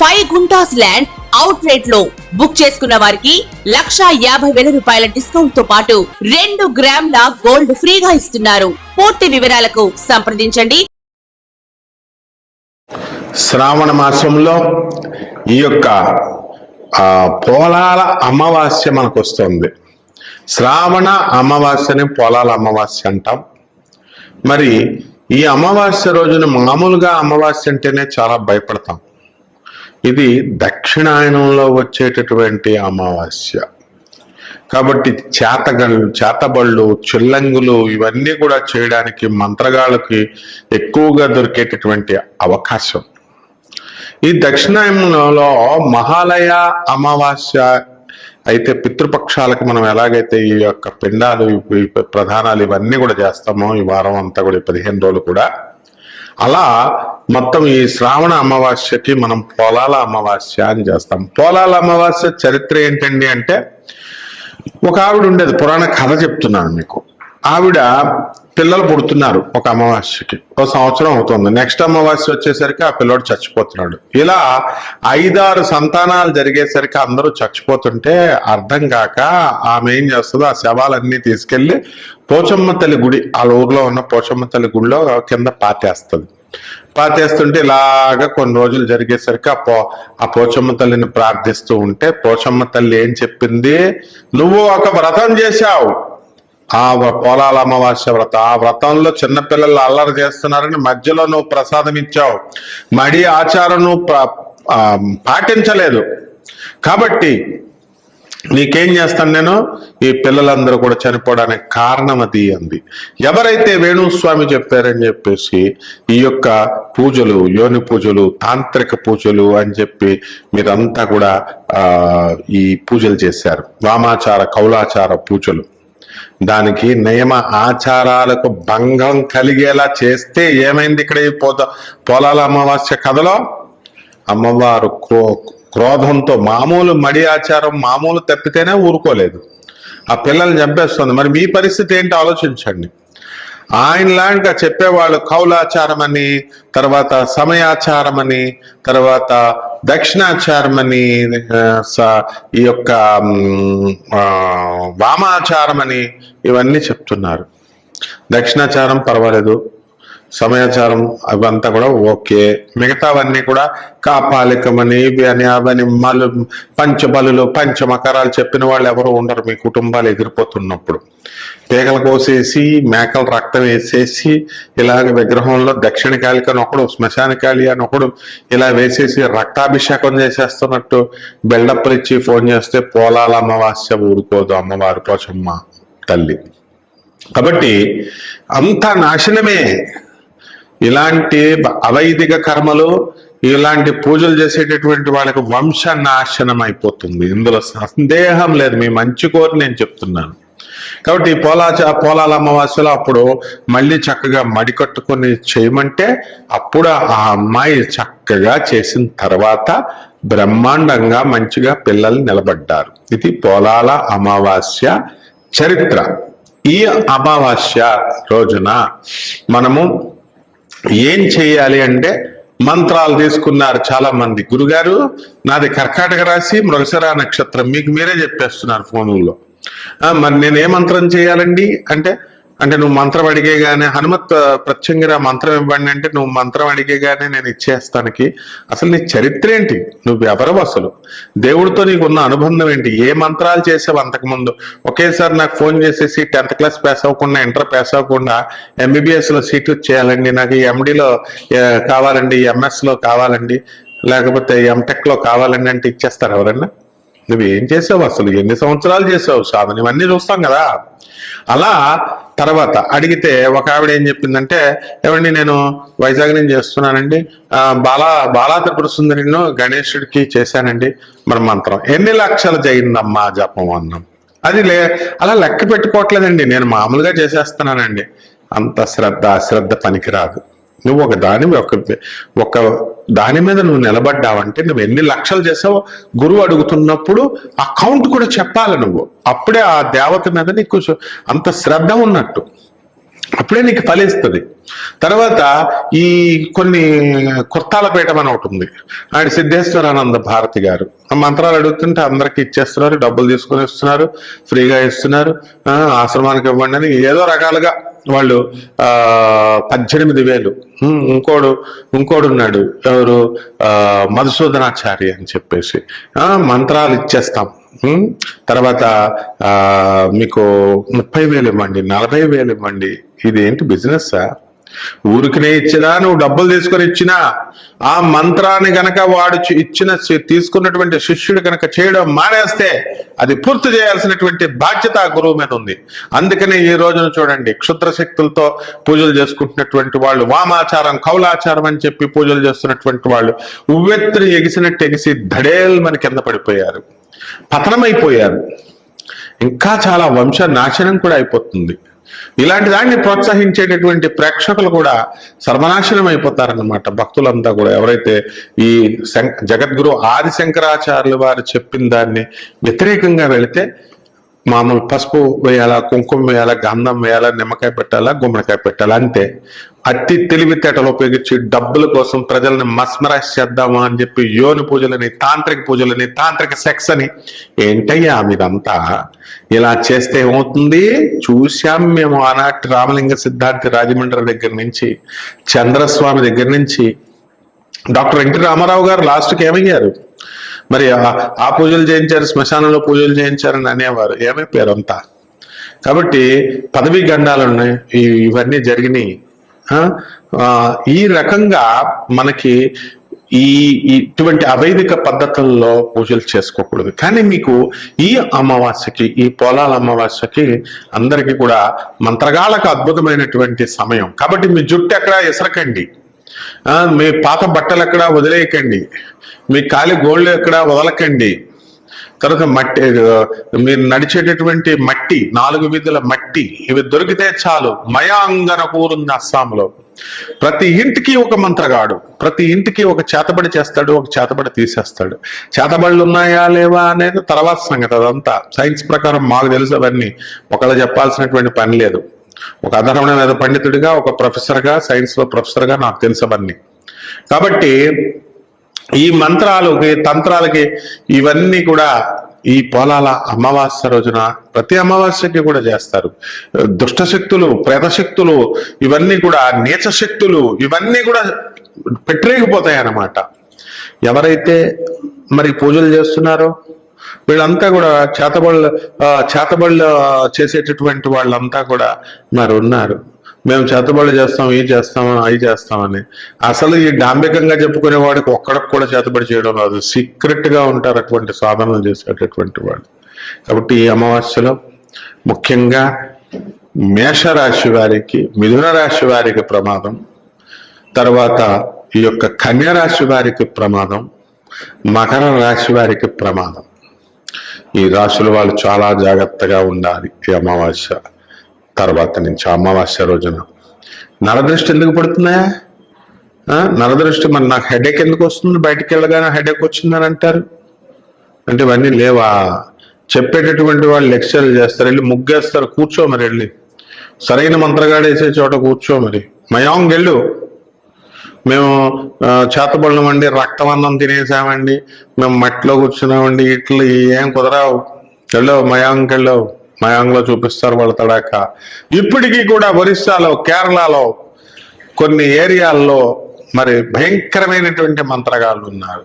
Five guntas land out రేట్లో book చేసుకున్న వారికి లక్షా యాభై వేల రూపాయల డిస్కౌంట్తో పాటు రెండు గ్రాముల గోల్డ్ ఫ్రీగా ఇస్తున్నారు. పూర్తి వివరాలకు సంప్రదించండి. శ్రావణ మాసంలో ఈ యొక్క పోలాల అమావాస్య మనకు వస్తుంది శ్రావణ అమావాస్యని పోలాల అమావాస్య అంటాం. మరి ఈ అమావాస్య రోజున మామూలుగా అమావాస్య అంటేనే చాలా భయపడతాం. ఇది దక్షిణాయనంలో వచ్చేటటువంటి అమావాస్య. కాబట్టి చేతగళ్ళు చేతబళ్ళు చిల్లంగులు ఇవన్నీ కూడా చేయడానికి మంత్రగాళ్ళకి ఎక్కువగా దొరికేటటువంటి అవకాశం. ఈ దక్షిణాయనంలో మహాలయ అమావాస్య అయితే పితృపక్షాలకు మనం ఎలాగైతే ఈ యొక్క పిండాలు ఈ ప్రధానాలు ఇవన్నీ కూడా చేస్తామో ఈ వారం అంతా కూడా ఈ పదిహేను రోజులు కూడా అలా మొత్తం ఈ శ్రావణ అమావాస్యకి మనం పొలాల అమావాస్య అని చేస్తాం. పోలాల అమావాస్య చరిత్ర ఏంటండి అంటే ఒక ఆవిడ ఉండేది పురాణ కథ చెప్తున్నాను మీకు. ఆవిడ పిల్లలు పుడుతున్నారు ఒక అమావాస్యకి. ఒక సంవత్సరం అవుతుంది. నెక్స్ట్ అమావాస్య వచ్చేసరికి ఆ పిల్లోడు చచ్చిపోతున్నాడు. ఇలా ఐదారు సంతానాలు జరిగేసరికి అందరూ చచ్చిపోతుంటే అర్థం కాక ఆమె ఏం చేస్తుందో ఆ శవాలన్నీ తీసుకెళ్ళి పోచమ్మ తల్లి గుడి వాళ్ళ ఊర్లో ఉన్న పోచమ్మ తల్లి గుడిలో కింద పాతేస్తుంది. పాతేస్తుంటే ఇలాగా కొన్ని రోజులు జరిగేసరికి ఆ పో ఆ పోచమ్మ తల్లిని ప్రార్థిస్తూ ఉంటే పోచమ్మ తల్లి ఏం చెప్పింది? నువ్వు ఒక వ్రతం చేశావు. ఆ వ- పోలాల అమావాస్య వ్రతం. ఆ వ్రతంలో చిన్నపిల్లలు అల్లరి చేస్తున్నారని మధ్యలో నువ్వు ప్రసాదం ఇచ్చావు. మడి ఆచారం నువ్వు పాటించలేదు. కాబట్టి నీకేం చేస్తాను నేను? ఈ పిల్లలందరూ కూడా చనిపోవడానికి కారణం అది అంది. ఎవరైతే వేణుస్వామి చెప్పారని చెప్పేసి ఈ యొక్క పూజలు యోని పూజలు తాంత్రిక పూజలు అని చెప్పి మీరంతా కూడా ఈ పూజలు చేశారు. వామాచార కౌలాచార పూజలు. దానికి నియమ ఆచారాలకు భంగం కలిగేలా చేస్తే ఏమైంది ఇక్కడ ఈ పోత పొలాల అమావాస్య కథలో? అమ్మవారు క్రో క్రోధంతో మామూలు మడి ఆచారం మామూలు తప్పితేనే ఊరుకోలేదు. ఆ పిల్లల్ని చంపేస్తుంది. మరి మీ పరిస్థితి ఏంటి? ఆలోచించండి. ఆయనలాగా చెప్పేవాళ్ళు కౌలాచారం అని తర్వాత సమయాచారం అని తర్వాత దక్షిణాచారం అని స- ఈ యొక్క వామాచారం అని ఇవన్నీ చెప్తున్నారు. దక్షిణాచారం పర్వాలేదు. సమాచారం అవంతా కూడా ఓకే. మిగతావన్నీ కూడా కాపాలికమని ఇవి అని అవని మలు పంచబలులు పంచమకరాలు చెప్పిన వాళ్ళు ఎవరు ఉండరు. మీ కుటుంబాలు ఎగిరిపోతున్నప్పుడు తీగలు కోసేసి మేకల రక్తం వేసేసి ఇలాగ విగ్రహంలో దక్షిణ కాళిక అని ఒకడు శ్మశాన కాళి అని ఒకడు ఇలా వేసేసి రక్తాభిషేకం చేసేస్తున్నట్టు బిల్డప్లు ఇచ్చి ఫోన్ చేస్తే పోలాల అమావాస్య ఊరుకోదు అమ్మవారి పోచమ్మ తల్లి. కాబట్టి అంతా నాశనమే. ఇలాంటి అవైదిక కర్మలు ఇలాంటి పూజలు చేసేటటువంటి వాళ్ళకి వంశ నాశనం అయిపోతుంది. ఇందులో సందేహం లేదు. మీ మంచి కోరి నేను చెప్తున్నాను. కాబట్టి ఈ పోలాచ పోలాల అమావాస్యలో అప్పుడు మళ్ళీ చక్కగా మడి కట్టుకొని చేయమంటే అప్పుడు ఆ అమ్మాయి చక్కగా చేసిన తర్వాత బ్రహ్మాండంగా మంచిగా పిల్లలు నిలబడ్డారు. ఇది పోలాల అమావాస్య చరిత్ర. ఈ అమావాస్య రోజున మనము ఏం చేయాలి అంటే మంత్రాలు తీసుకున్నారు చాలా మంది గురుగారు నాది కర్కాటక రాశి మృగశరా నక్షత్రం. మీకు మీరే చెప్పేస్తున్నారు ఫోన్లో మరి నేను ఏ మంత్రం చేయాలండి? అంటే అంటే నువ్వు మంత్రం అడిగేగానే హనుమత్ ప్రత్యంగిరా మంత్రం ఇవ్వండి అంటే నువ్వు మంత్రం అడిగేగానే నేను ఇచ్చేస్తానికి. అసలు నీ చరిత్ర ఏంటి? నువ్వు ఎవరవు అసలు? దేవుడితో నీకున్న అనుబంధం ఏంటి? ఏ మంత్రాలు చేసావు అంతకుముందు? ఒకేసారి నాకు ఫోన్ చేసేసి టెన్త్ క్లాస్ పాస్ అవ్వకుండా ఇంటర్ పాస్ అవ్వకుండా ఎంబీబీఎస్లో సీట్ చేయాలండి నాకు ఎండిలో కావాలండి ఎంఎస్లో కావాలండి. లేకపోతే ఎంటెక్లో కావాలండి అంటే ఇచ్చేస్తారు ఎవరన్నా? నువ్వు ఏం చేసావు అసలు? ఎన్ని సంవత్సరాలు చేసావు? సాధన ఇవన్నీ చూస్తాం కదా. అలా తర్వాత అడిగితే ఒక ఆవిడ ఏం చెప్పిందంటే ఏమండి నేను వైజాగ్ నుంచి చేస్తున్నానండి? బాలా బాలా త్రిపుర సుందరిను గణేశుడికి చేశానండి. మరి మంత్రం ఎన్ని లక్షలు జరిగిందమ్మా జపం అన్నాం? అది లే అలా లెక్క పెట్టుకోవట్లేదండి. నేను మామూలుగా చేసేస్తున్నానండి. అంత శ్రద్ధ అశ్రద్ధ పనికిరాదు. నువ్వు ఒక దాని ఒక ఒక దాని మీద నువ్వు నిలబడ్డావంటే నువ్వు ఎన్ని లక్షలు చేసావో గురువు అడుగుతున్నప్పుడు ఆ కౌంట్ కూడా చెప్పాలి నువ్వు. అప్పుడే ఆ దేవత మీద నీకు అంత శ్రద్ధ ఉన్నట్టు. అప్పుడే నీకు ఫలిస్తుంది. తర్వాత ఈ కొన్ని కుర్తాలపేటం అని ఒకటి ఉంది. ఆయన సిద్ధేశ్వరానంద భారతి గారు. ఆ మంత్రాలు అడుగుతుంటే అందరికి ఇచ్చేస్తున్నారు డబ్బులు తీసుకొని ఇస్తున్నారు ఫ్రీగా ఇస్తున్నారు. ఆశ్రమానికి ఇవ్వండి అని ఏదో రకాలుగా వాళ్ళు పద్దెనిమిది వేలు. ఇంకోడు ఇంకోడు ఉన్నాడు ఎవరు మధుసూదనాచారి అని చెప్పేసి. మంత్రాలు ఇచ్చేస్తాం. తర్వాత మీకు ముప్పై వేలు ఇవ్వండి నలభై వేలు ఇవ్వండి. ఇది ఏంటి బిజినెస్ ఊరికినే ఇచ్చినా నువ్వు డబ్బులు తీసుకొని ఇచ్చినా ఆ మంత్రాన్ని గనక వాడు ఇచ్చిన తీసుకున్నటువంటి శిష్యుడు గనక చేయడం మానేస్తే అది పూర్తి చేయాల్సినటువంటి బాధ్యత ఆ గురువు మీద ఉంది. అందుకనే ఈ రోజున చూడండి క్షుద్ర శక్తులతో పూజలు చేసుకుంటున్నటువంటి వాళ్ళు వామాచారం కౌలాచారం అని చెప్పి పూజలు చేస్తున్నటువంటి వాళ్ళు ఉవ్వెత్తుని ఎగిసినట్టు ఎగిసి ధడేల్ మన కింద పడిపోయారు. పతనమైపోయారు. ఇంకా చాలా వంశ నాశనం కూడా అయిపోతుంది. ఇలాంటి దాన్ని ప్రోత్సహించేటటువంటి ప్రేక్షకులు కూడా సర్వనాశనం అయిపోతారన్నమాట. భక్తులంతా కూడా ఎవరైతే ఈ శం జగద్గురు ఆది శంకరాచార్యులు వారు చెప్పిన దాన్ని వ్యతిరేకంగా వెళితే మామూలు పసుపు వేయాలా కుంకుమ వేయాలా గంధం వేయాలా నిమ్మకాయ పెట్టాలా గుమ్మడికాయ పెట్టాలా అంతే. అట్టి తెలివితేటలు ఉపయోగించి డబ్బుల కోసం ప్రజల్ని మస్మరైజ్ చేద్దామా అని చెప్పి యోని పూజలని తాంత్రిక పూజలని తాంత్రిక సెక్స్ అని. ఏంటయ్యా మీదంతా? ఇలా చేస్తే ఏమవుతుంది? చూశాం మేము ఆనాటి రామలింగ సిద్ధార్థి రాజమండ్రి దగ్గర నుంచి చంద్రస్వామి దగ్గర నుంచి. డాక్టర్ ఎన్టీ రామారావు గారు లాస్ట్కి ఏమయ్యారు? మరి ఆ- ఆ పూజలు చేయించారు శ్మశానంలో పూజలు చేయించారని అనేవారు. ఏమైపోయారు అంతా? కాబట్టి పదవీ గండాలు ఉన్నాయి ఇవన్నీ జరిగినాయి. ఈ రకంగా మనకి ఈ ఇటువంటి అవైదిక పద్ధతుల్లో పూజలు చేసుకోకూడదు. కానీ మీకు ఈ అమావాస్యకి ఈ పొలాల అమావాస్యకి అందరికీ కూడా మంత్రగాళ్ళకు అద్భుతమైనటువంటి సమయం. కాబట్టి మీ జుట్టు ఎక్కడ ఎసరకండి మీ పాత బట్టలు ఎక్కడ వదిలేయకండి. మీ కాలి గోళ్ళు ఎక్కడ వదలకండి. తర్వాత మట్టి మీరు నడిచేటటువంటి మట్టి నాలుగు వీధుల మట్టి ఇవి దొరికితే చాలు. మయాంగన కూరుంది అస్సాంలో. ప్రతి ఇంటికి ఒక మంత్రగాడు ప్రతి ఇంటికి ఒక చేతబడి చేస్తాడు ఒక చేతబడి తీసేస్తాడు. చేతబడులు ఉన్నాయా లేవా అనేది తర్వాత సంగతి అదంతా. సైన్స్ ప్రకారం మాకు తెలుసు అవన్నీ. ఒకళ్ళు చెప్పాల్సినటువంటి పని లేదు. ఒక అధర్వణ పండితుడిగా ఒక ప్రొఫెసర్గా సైన్స్లో ప్రొఫెసర్గా నాకు తెలుసవన్నీ కాబట్టి ఈ మంత్రాలకి తంత్రాలకి ఇవన్నీ కూడా ఈ పొలాల అమావాస్య రోజున ప్రతి అమావాస్యకి కూడా చేస్తారు. దుష్ట శక్తులు శక్తులు ఇవన్నీ కూడా నీచ శక్తులు ఇవన్నీ కూడా పెట్టరేగిపోతాయి అన్నమాట ఎవరైతే మరి పూజలు చేస్తున్నారో వీళ్ళంతా కూడా చేతబళ్ళు చేతబడులు చేతబళ్ళు చేసేటటువంటి వాళ్ళంతా కూడా మరి ఉన్నారు. మేము చేతబళ్ళు చేస్తాం ఈ చేస్తాం అవి చేస్తామని అసలు ఈ డాంబికంగా చెప్పుకునే వాడికి ఒక్కడికి కూడా చేతబడి చేయడం రాదు. సీక్రెట్గా ఉంటారు అటువంటి సాధనలు చేసేటటువంటి వాళ్ళు. కాబట్టి ఈ అమావాస్యలో ముఖ్యంగా మేషరాశి వారికి మిథున రాశి వారికి ప్రమాదం. తర్వాత ఈ యొక్క కన్యరాశి వారికి ప్రమాదం. మకర రాశి వారికి ప్రమాదం. ఈ రాశుల వాళ్ళు చాలా జాగ్రత్తగా ఉండాలి ఈ అమావాస్య తర్వాత నుంచి అమావాస్య రోజున. నరదృష్టి ఎందుకు పడుతున్నాయా? నరదృష్టి మరి నాకు హెడేక్ ఎందుకు వస్తుంది? బయటికి వెళ్ళగానే హెడేక్ వచ్చిందని అంటారు. అంటే ఇవన్నీ లేవా? చెప్పేటటువంటి వాళ్ళు లెక్చర్లు చేస్తారు. వెళ్ళి ముగ్గేస్తారు. కూర్చో మరి వెళ్ళి. సరైన మంత్రగాడేసే చోట కూర్చో మరి. మయాంగ్ వెళ్ళు. మేము ఆ, చేతబడినామండి రక్తం తినేసామండి. మేము మట్టిలో కూర్చున్నామండి. ఇట్లు ఏం కుదరావు. వెళ్ళావు మయాంగ్ వెళ్ళావు మయాంగ్లో చూపిస్తారు వాళ్ళ తడాక. ఇప్పటికీ కూడా ఒరిస్సాలో కేరళలో కొన్ని ఏరియాల్లో మరి భయంకరమైనటువంటి మంత్రగాళ్ళు ఉన్నారు.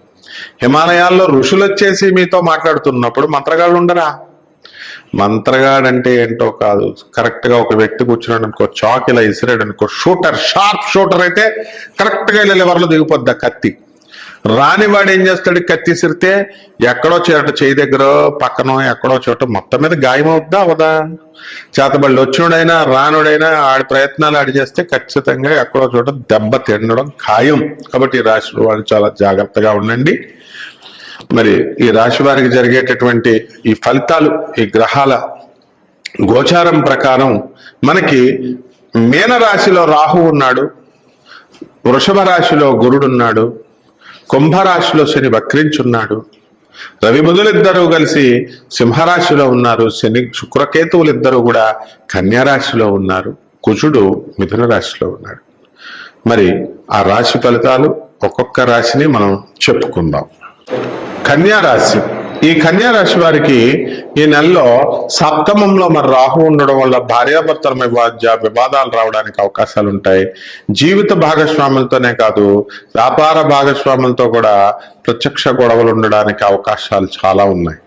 హిమాలయాల్లో ఋషులు వచ్చేసి మీతో మాట్లాడుతున్నప్పుడు మంత్రగాళ్ళు ఉండరా? మంత్రగాడంటే ఏంటో కాదు. కరెక్ట్గా ఒక వ్యక్తి కూర్చున్నాడు అనుకో చాక్ ఇలా ఇసిరాడు అనుకో షూటర్ షార్ప్ షూటర్ అయితే కరెక్ట్గా ఇలా లివర్లో దిగిపోద్ది కత్తి. రానివాడు ఏం చేస్తాడు కత్తి ఇసిరితే ఎక్కడో చోట చేయి దగ్గర పక్కనో ఎక్కడో చోట మొత్తం మీద గాయం అవుద్దా అవదా? చేతబళ్ళు వచ్చినోడైనా రానుడైనా ఆడి ప్రయత్నాలు ఆడి చేస్తే ఖచ్చితంగా ఎక్కడో చోట దెబ్బ తినడం ఖాయం. కాబట్టి ఈ రాశుల వాళ్ళు చాలా జాగ్రత్తగా ఉండండి. మరి ఈ రాశి వారికి జరిగేటటువంటి ఈ ఫలితాలు ఈ గ్రహాల గోచారం ప్రకారం మనకి మీన రాశిలో రాహు ఉన్నాడు వృషభ రాశిలో గురుడున్నాడు కుంభరాశిలో శని వక్రించున్నాడు రవి బుధులిద్దరూ కలిసి సింహరాశిలో ఉన్నారు శని శుక్రకేతువులిద్దరూ కూడా కన్యారాశిలో ఉన్నారు కుజుడు మిథున రాశిలో ఉన్నాడు. మరి ఆ రాశి ఫలితాలు ఒక్కొక్క రాశిని మనం చెప్పుకుందాం. కన్యారాశి ఈ కన్యారాశి వారికి ఈ నెలలో సప్తమంలో మరి రాహు ఉండడం వల్ల భార్యాభర్తల మధ్య వివాదాలు రావడానికి అవకాశాలు ఉంటాయి. జీవిత భాగస్వాములతోనే కాదు వ్యాపార భాగస్వాములతో కూడా ప్రత్యక్ష గొడవలు ఉండడానికి అవకాశాలు చాలా ఉన్నాయి.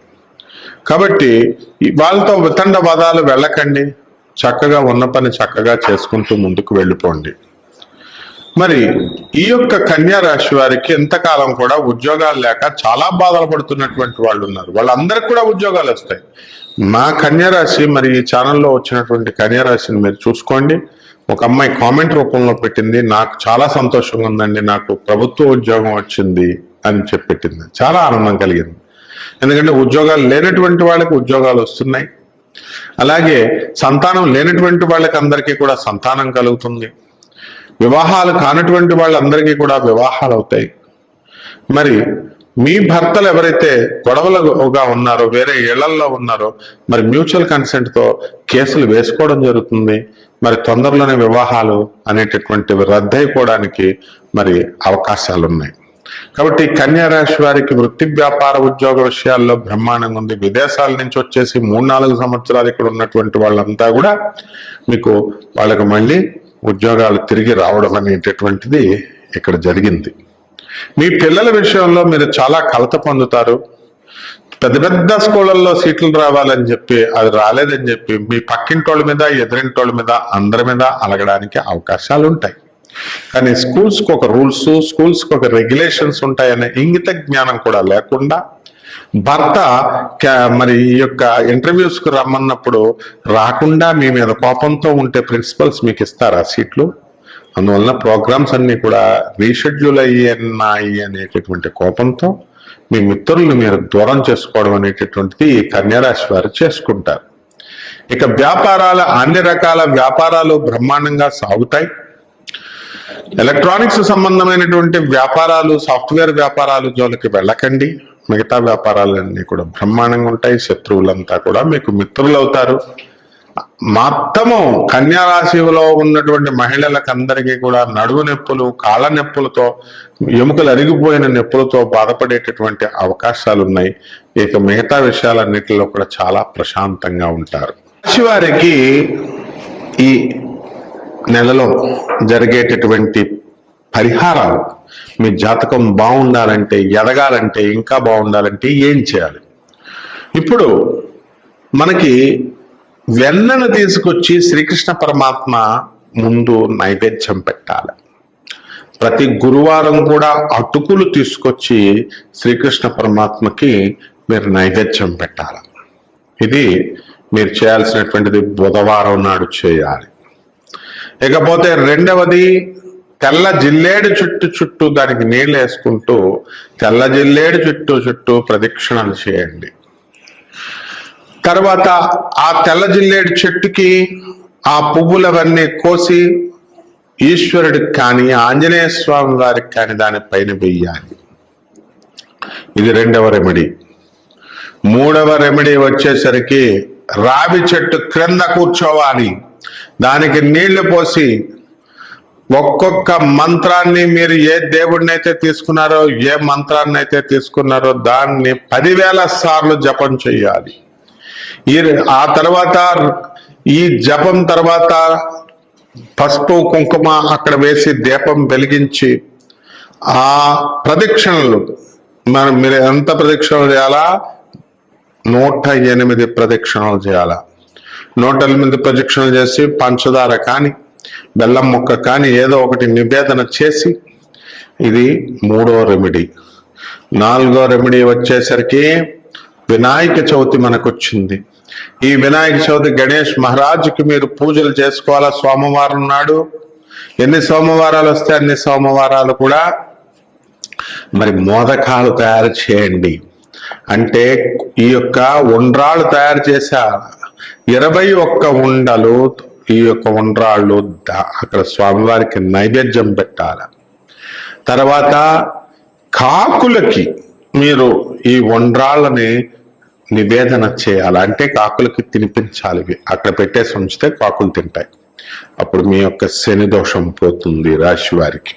కాబట్టి వాళ్ళతో వితండ వాదాలు వెళ్ళకండి. చక్కగా ఉన్న పని చక్కగా చేసుకుంటూ ముందుకు వెళ్ళిపోండి. మరి ఈ యొక్క కన్యా రాశి వారికి ఎంతకాలం కూడా ఉద్యోగాలు లేక చాలా బాధలు పడుతున్నటువంటి వాళ్ళు ఉన్నారు. వాళ్ళందరికీ కూడా ఉద్యోగాలు వస్తాయి. మా కన్యా రాశి మరి ఈ ఛానల్లో వచ్చినటువంటి కన్యా రాశిని మీరు చూసుకోండి. ఒక అమ్మాయి కామెంట్ రూపంలో పెట్టింది నాకు చాలా సంతోషంగా ఉందండి నాకు ప్రభుత్వ ఉద్యోగం వచ్చింది అని చెప్పి పెట్టింది చాలా ఆనందం కలిగింది. ఎందుకంటే ఉద్యోగాలు లేనటువంటి వాళ్ళకి ఉద్యోగాలు వస్తున్నాయి. అలాగే సంతానం లేనటువంటి వాళ్ళకి అందరికీ కూడా సంతానం కలుగుతుంది. వివాహాలు కానటువంటి వాళ్ళందరికీ కూడా వివాహాలు అవుతాయి. మరి మీ భర్తలు ఎవరైతే గొడవలుగా ఉన్నారో వేరే ఇళ్ళల్లో ఉన్నారో మరి మ్యూచువల్ కన్సెంట్తో కేసులు వేసుకోవడం జరుగుతుంది. మరి తొందరలోనే వివాహాలు అనేటటువంటివి రద్దయిపోవడానికి మరి అవకాశాలు ఉన్నాయి కాబట్టి కన్యారాశి వారికి వృత్తి వ్యాపార ఉద్యోగ విషయాల్లో బ్రహ్మాండంగా ఉంది. విదేశాల నుంచి వచ్చేసి మూడు నాలుగు సంవత్సరాలు ఇక్కడ ఉన్నటువంటి వాళ్ళంతా కూడా మీకు వాళ్ళకు మళ్ళీ ఉద్యోగాలు తిరిగి రావడం అనేటటువంటిది ఇక్కడ జరిగింది. మీ పిల్లల విషయంలో మీరు చాలా కలత పొందుతారు. పెద్ద పెద్ద స్కూళ్ళల్లో సీట్లు రావాలని చెప్పి అది రాలేదని చెప్పి మీ పక్కింటోళ్ళ మీద ఎదురింటోళ్ళ మీద అందరి మీద అలగడానికి అవకాశాలు ఉంటాయి. కానీ స్కూల్స్కి ఒక రూల్స్ స్కూల్స్కి ఒక రెగ్యులేషన్స్ ఉంటాయనే ఇంగిత జ్ఞానం కూడా లేకుండా భర్త మరి ఈ యొక్క ఇంటర్వ్యూస్కు రమ్మన్నప్పుడు రాకుండా మీ మీద కోపంతో ఉంటే ప్రిన్సిపల్స్ మీకు ఇస్తారా సీట్లు? అందువలన ప్రోగ్రామ్స్ అన్నీ కూడా రీషెడ్యూల్ అయ్యన్నాయి అనేటటువంటి కోపంతో మీ మిత్రులను మీరు దూరం చేసుకోవడం అనేటటువంటిది ఈ కన్యారాశి వారు చేసుకుంటారు. ఇక వ్యాపారాల అన్ని రకాల వ్యాపారాలు బ్రహ్మాండంగా సాగుతాయి. ఎలక్ట్రానిక్స్ సంబంధమైనటువంటి వ్యాపారాలు సాఫ్ట్వేర్ వ్యాపారాలు జోలికి వెళ్ళకండి. మిగతా వ్యాపారాలన్నీ కూడా బ్రహ్మాండంగా ఉంటాయి శత్రువులంతా కూడా మీకు మిత్రులు అవుతారు మొత్తము రాశిలో ఉన్నటువంటి మహిళలకు అందరికీ కూడా నడువు నొప్పులు కాళ్ళ నొప్పులతో ఎముకలు అరిగిపోయిన నొప్పులతో బాధపడేటటువంటి అవకాశాలు ఉన్నాయి. ఇక మిగతా విషయాలన్నిటిలో కూడా చాలా ప్రశాంతంగా ఉంటారు. రాశివారికి ఈ నెలలో జరిగేటటువంటి పరిహారాలు మీ జాతకం బాగుండాలంటే ఎదగాలంటే ఇంకా బాగుండాలంటే ఏం చేయాలి? ఇప్పుడు మనకి వెన్నను తీసుకొచ్చి శ్రీకృష్ణ పరమాత్మ ముందు నైవేద్యం పెట్టాలి. ప్రతి గురువారం కూడా అటుకులు తీసుకొచ్చి శ్రీకృష్ణ పరమాత్మకి మీరు నైవేద్యం పెట్టాలి. ఇది మీరు చేయాల్సినటువంటిది బుధవారం నాడు చేయాలి. ఇకపోతే రెండవది తెల్ల జిల్లేడు చుట్టూ చుట్టూ దానికి నీళ్ళు వేసుకుంటూ తెల్ల జిల్లేడు చుట్టూ చుట్టూ ప్రదక్షిణలు చేయండి. తర్వాత ఆ తెల్ల జిల్లేడు చెట్టుకి ఆ పువ్వులవన్నీ కోసి ఈశ్వరుడికి కానీ ఆంజనేయ స్వామి వారికి కానీ దానిపైన వెయ్యాలి. ఇది రెండవ రెమెడీ. మూడవ రెమెడీ వచ్చేసరికి రావి చెట్టు క్రింద కూర్చోవాలి. దానికి నీళ్ళు పోసి ఒక్కొక్క మంత్రాన్ని మీరు ఏ దేవుడిని అయితే తీసుకున్నారో ఏ మంత్రాన్ని అయితే తీసుకున్నారో దాన్ని పదివేల సార్లు జపం చేయాలి. ఈ ఆ తర్వాత ఈ జపం తర్వాత పసుపు కుంకుమ అక్కడ వేసి దీపం వెలిగించి ఆ ప్రదక్షిణలు మనం మీరు ఎంత ప్రదక్షిణలు చేయాలా? నూట ఎనిమిది ప్రదక్షిణలు చేయాలా. నూట ఎనిమిది ప్రదక్షిణలు చేసి పంచదార కానీ బెల్లం ముక్క కానీ ఏదో ఒకటి నివేదన చేసి ఇది మూడో రెమెడీ. నాలుగో రెమెడీ వచ్చేసరికి వినాయక చవితి మనకు వచ్చింది ఈ వినాయక చవితి గణేష్ మహారాజుకి మీరు పూజలు చేసుకోవాలా? సోమవారం నాడు. ఎన్ని సోమవారాలు వస్తే అన్ని సోమవారాలు కూడా మరి మోదకాలు తయారు చేయండి. అంటే ఈ యొక్క ఉండ్రాళ్ళు తయారు చేసే ఇరవై ఒక్క ఉండలు ఈ యొక్క ఉండ్రాళ్ళు అక్కడ స్వామివారికి నైవేద్యం పెట్టాలి. తర్వాత కాకులకి మీరు ఈ ఉండ్రాళ్ళని నివేదన చేయాలి. అంటే కాకులకి తినిపించాలి. అక్కడ పెట్టేసి ఉంచితే కాకులు తింటాయి. అప్పుడు మీ యొక్క శని దోషం పోతుంది రాశి వారికి.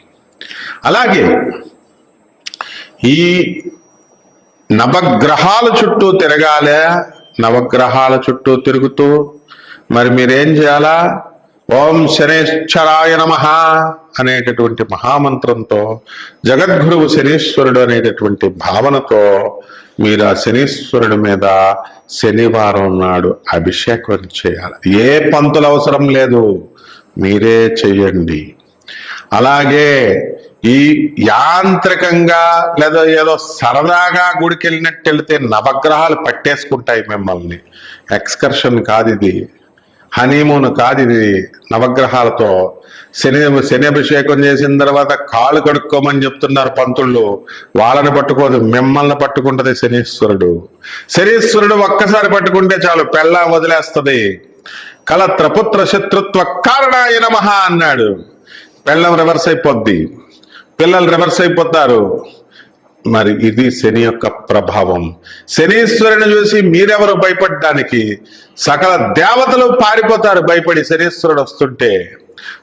అలాగే ఈ నవగ్రహాల చుట్టూ తిరగాలే. నవగ్రహాల చుట్టూ తిరుగుతూ మరి మీరేం చేయాలా? ఓం శనేశ్వరాయ నమ అనేటటువంటి మహామంత్రంతో జగద్గురువు శనీశ్వరుడు అనేటటువంటి భావనతో మీరు ఆ శనీశ్వరుడి మీద శనివారం నాడు అభిషేకం చేయాలి. ఏ పంతులు అవసరం లేదు మీరే చెయ్యండి. అలాగే ఈ యాంత్రికంగా లేదా ఏదో సరదాగా గుడికి వెళ్ళినట్టు వెళితే నవగ్రహాలు పట్టేసుకుంటాయి మిమ్మల్ని. ఎక్స్కర్షన్ కాదు ఇది. హనీమూన్ కాదు ఇది నవగ్రహాలతో. శని శని అభిషేకం చేసిన తర్వాత కాళ్ళు కడుక్కోమని చెప్తున్నారు పంతుళ్ళు. వాళ్ళని పట్టుకోదు మిమ్మల్ని పట్టుకుంటది శనీశ్వరుడు. శనీశ్వరుడు ఒక్కసారి పట్టుకుంటే చాలు పెళ్ళ వదిలేస్తది. కలత్రపుత్ర శత్రుత్వ కారణాయ మహా అన్నాడు. పెళ్ళం రివర్స్ అయిపోద్ది. పిల్లలు రివర్స్ అయిపోతారు. మరి ఇది శని యొక్క ప్రభావం. శనీశ్వరుని చూసి మీరెవరు భయపడడానికి? సకల దేవతలు పారిపోతారు భయపడి శనీశ్వరుడు వస్తుంటే.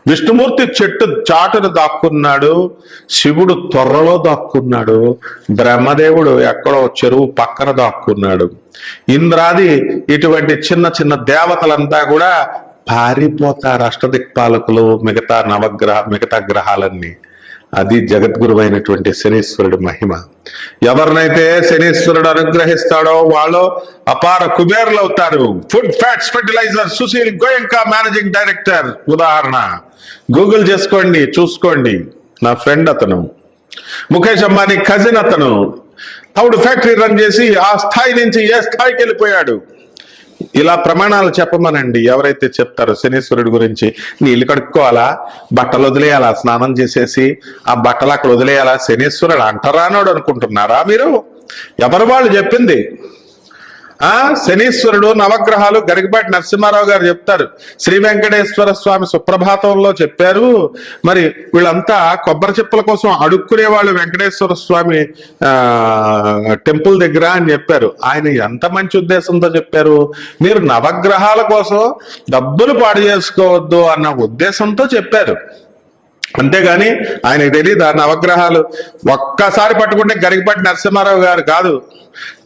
విష్ణుమూర్తి చెట్టు చాటును దాక్కున్నాడు శివుడు త్వరలో దాక్కున్నాడు బ్రహ్మదేవుడు ఎక్కడో చెరువు పక్కన దాక్కున్నాడు. ఇంద్రాది ఇటువంటి చిన్న చిన్న దేవతలంతా కూడా పారిపోతారు అష్టదిక్పాలకులు మిగతా నవగ్రహ మిగతా గ్రహాలన్నీ. అది జగద్గురు అయినటువంటి శనీశ్వరుడు మహిమ. ఎవరినైతే శనీశ్వరుడు అనుగ్రహిస్తాడో వాళ్ళు అపార కుబేర్లు అవుతారు food fats fertiliser Sushil Goenka managing director ఉదాహరణ. గూగుల్ చేసుకోండి చూసుకోండి. నా ఫ్రెండ్ అతను. ముఖేష్ అంబానీ కజిన్ అతను. తౌడు ఫ్యాక్టరీ రన్ చేసి ఆ స్థాయి నుంచి ఏ స్థాయికి వెళ్ళిపోయాడు? ఇలా ప్రమాణాలు చెప్పమనండి. ఎవరైతే చెప్తారో శనీశ్వరుడి గురించి నీళ్ళు కడుక్కోవాలా? బట్టలు వదిలేయాలా? స్నానం చేసేసి ఆ బట్టలు అక్కడ వదిలేయాలా? శనీశ్వరుడు అంటరానోడు అనుకుంటున్నారా మీరు? ఎవరు వాళ్ళు చెప్పింది? ఆ శనీశ్వరుడు నవగ్రహాలు గరికపాటి నరసింహారావు గారు చెప్తారు. శ్రీ వెంకటేశ్వర స్వామి సుప్రభాతంలో చెప్పారు. మరి వీళ్ళంతా కొబ్బరి చెప్పుల కోసం అడుక్కునే వాళ్ళు వెంకటేశ్వర స్వామి టెంపుల్ దగ్గర అని చెప్పారు. ఆయన ఎంత మంచి ఉద్దేశంతో చెప్పారు. మీరు నవగ్రహాల కోసం డబ్బులు పాడు చేసుకోవద్దు అన్న ఉద్దేశంతో చెప్పారు. అంతేగాని ఆయనకు తెలియదు ఆ నవగ్రహాలు ఒక్కసారి పట్టుకుంటే గరికపాటి నరసింహారావు గారు కాదు.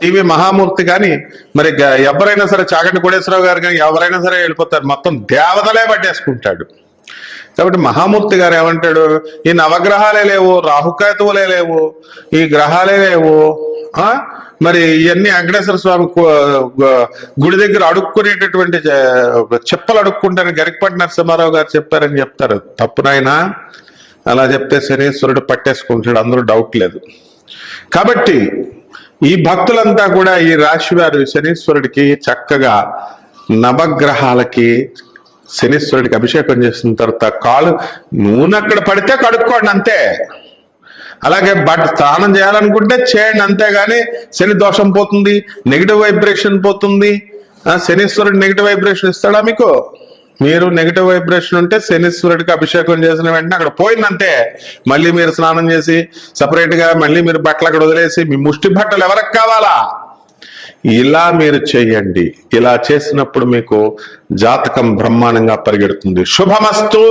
టీవీ మహామూర్తి కానీ మరి గ- ఎవరైనా సరే చాగంటి కోడేశ్వరరావు గారు కానీ ఎవరైనా సరే వెళ్ళిపోతారు. మొత్తం దేవతలే పట్టేసుకుంటాడు. కాబట్టి మహామూర్తి గారు ఏమంటాడు? ఈ నవగ్రహాలే లేవు రాహుకేతువులే లేవు ఈ గ్రహాలే లేవు ఆ? మరి ఇవన్నీ వెంకటేశ్వర స్వామి గుడి దగ్గర అడుక్కునేటటువంటి చెప్పలు అడుక్కుంటారని గరికపాటి నరసింహారావు గారు చెప్పారని చెప్తారు. తప్పునైనా అలా చెప్తే శనీశ్వరుడు పట్టేసుకుంటాడు అందరూ డౌట్ లేదు. కాబట్టి ఈ భక్తులంతా కూడా ఈ రాశి వారు శనీశ్వరుడికి చక్కగా నవగ్రహాలకి శనీశ్వరుడికి అభిషేకం చేసిన తర్వాత కాలు నూనె అక్కడ పడితే కడుక్కోండి అంతే. అలాగే బట్ స్నానం చేయాలనుకుంటే చేయండి అంతేగాని శని దోషం పోతుంది నెగిటివ్ వైబ్రేషన్ పోతుంది. శనీశ్వరుడు నెగిటివ్ వైబ్రేషన్ ఇస్తాడా మీకు? మీరు నెగిటివ్ వైబ్రేషన్ ఉంటే శనీశ్వరుడికి అభిషేకం చేసిన వెంటనే అక్కడ పోయిందంటే మళ్ళీ మీరు స్నానం చేసి సపరేట్గా మళ్ళీ మీరు బట్టలు అక్కడ వదిలేసి మీ ముష్టి బట్టలు ఎవరికి కావాలా? ఇలా మీరు చేయండి. ఇలా చేసినప్పుడు మీకు జాతకం బ్రహ్మాండంగా పరిగెడుతుంది. శుభమస్తు!